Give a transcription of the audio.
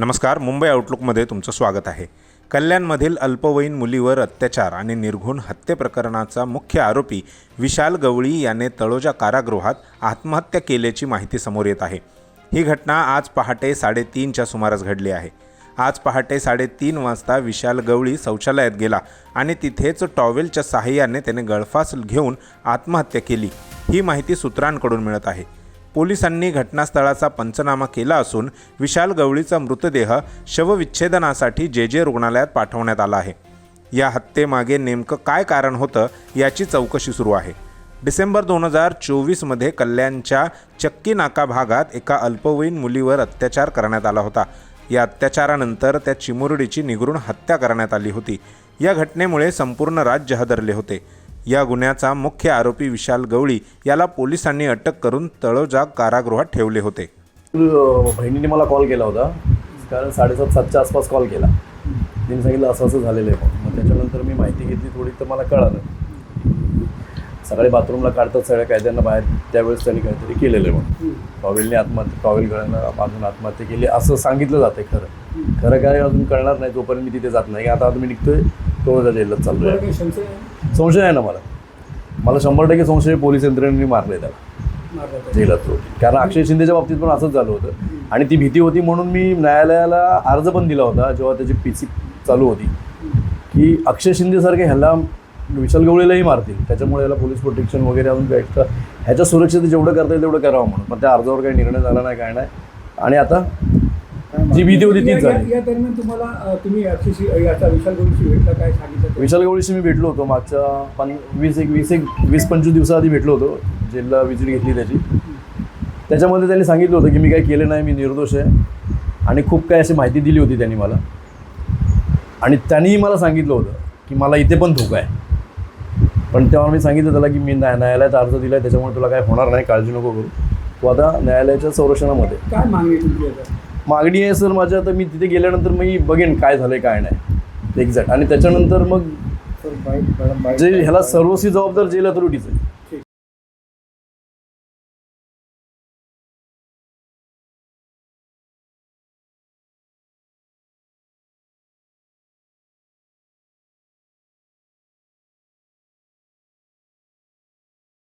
नमस्कार मुंबई आउटलुकमध्ये तुमचं स्वागत आहे. कल्याणमधील अल्पवयीन मुलीवर अत्याचार आणि निर्घुण हत्ये प्रकरणाचा मुख्य आरोपी विशाल गवळी याने तळोजा कारागृहात आत्महत्या केल्याची माहिती समोर येत आहे. ही घटना आज पहाटे साडेतीनच्या सुमारास घडली आहे. आज पहाटे साडेतीन वाजता विशाल गवळी शौचालयात गेला आणि तिथेच टॉवेलच्या सहाय्याने त्याने गळफास घेऊन आत्महत्या केली. ही माहिती सूत्रांकडून मिळत आहे. पोलिसांनी घटनास्थळाचा पंचनामा केला असून विशाल गवळीचा मृतदेह शवविच्छेदनासाठी जे जे रुग्णालयात पाठवण्यात आला आहे. या हत्येमागे नेमकं काय कारण होतं याची चौकशी सुरू आहे. डिसेंबर दोन हजार चोवीसमध्ये कल्याणच्या चक्की नाका भागात एका अल्पवयीन मुलीवर अत्याचार करण्यात आला होता. या अत्याचारानंतर त्या चिमुरडीची निगरून हत्या करण्यात आली होती. या घटनेमुळे संपूर्ण राज्य हादरले होते. या गुन्ह्याचा मुख्य आरोपी विशाल गवळी याला पोलिसांनी अटक करून तळोजा कारागृहात ठेवले होते. बहिणीने मला कॉल केला होता. कारण साडेसात सातच्या आसपास कॉल केला. तिने सांगितलं असं असं झालेलं आहे. मग त्याच्यानंतर मी माहिती घेतली थोडी तर मला कळालं. सकाळी बाथरूमला काढतात सगळ्या कायद्यांना बाहेर. त्यावेळेस त्यांनी काहीतरी केलेलं आहे म्हणून. टॉवेलने आत्महत्या टॉवेल गळ्यानं बांधून आत्महत्या केली. असं सांगितलं जाते खरं. खरं काय अजून कळणार नाही जोपर्यंत मी तिथे जात नाही. आता आता मी निघतोय. तोळजा जेलला चाललो आहे? संशय आहे? ना मला. मला शंभर टक्के संशय पोलीस यंत्रणेने मारले त्याला. जेलात तो. कारण अक्षय शिंदेच्या बाबतीत पण असंच झालं होतं. आणि ती भीती होती म्हणून मी न्यायालयाला अर्ज पण दिला होता जेव्हा त्याची पी सी चालू होती. की अक्षय शिंदेसारखे ह्याला विशाल गवळीलाही मारतील. त्याच्यामुळे याला पोलीस प्रोटेक्शन वगैरे अजून काही एक्स्ट्रा ह्याच्या सुरक्षित जेवढं करता येईल तेवढं करावं म्हणून. पण त्या अर्जावर काही निर्णय झाला नाही काय नाही. आणि आता जी भीती होती तीच झाली. या दरम्यान तुम्हाला तुम्ही याचा विशाल गोष्टी भेटला काय सांगितलं? विशाल गवळीशी मी भेटलो होतो. मागच्या पन वीस एक वीस एक वीस पंचवीस दिवसाआधी भेटलो होतो. जेलला विजिट घेतली त्याची. त्याच्यामध्ये त्यांनी सांगितलं होतं की मी काही केलं नाही मी निर्दोष आहे. आणि खूप काही अशी माहिती दिली होती त्यांनी मला. आणि त्यांनीही मला सांगितलं होतं की मला इथे पण धोका आहे. पण तेव्हा मी सांगितलं त्याला की मी न्याय न्यायालयात अर्ज दिला आहे त्याच्यामुळे तुला काय होणार नाही काळजी नको करू. तू आता न्यायालयाच्या संरक्षणामध्ये काय मागणी तुमची मागणी आहे सर माझ्या आता मी तिथे गेल्यानंतर मी बघेन काय झालं आहे काय नाही. एक्झॅक्ट आणि त्याच्यानंतर मग जे ह्याला सर्वस्वी जबाबदार जेल अथॉरिटीज आहे.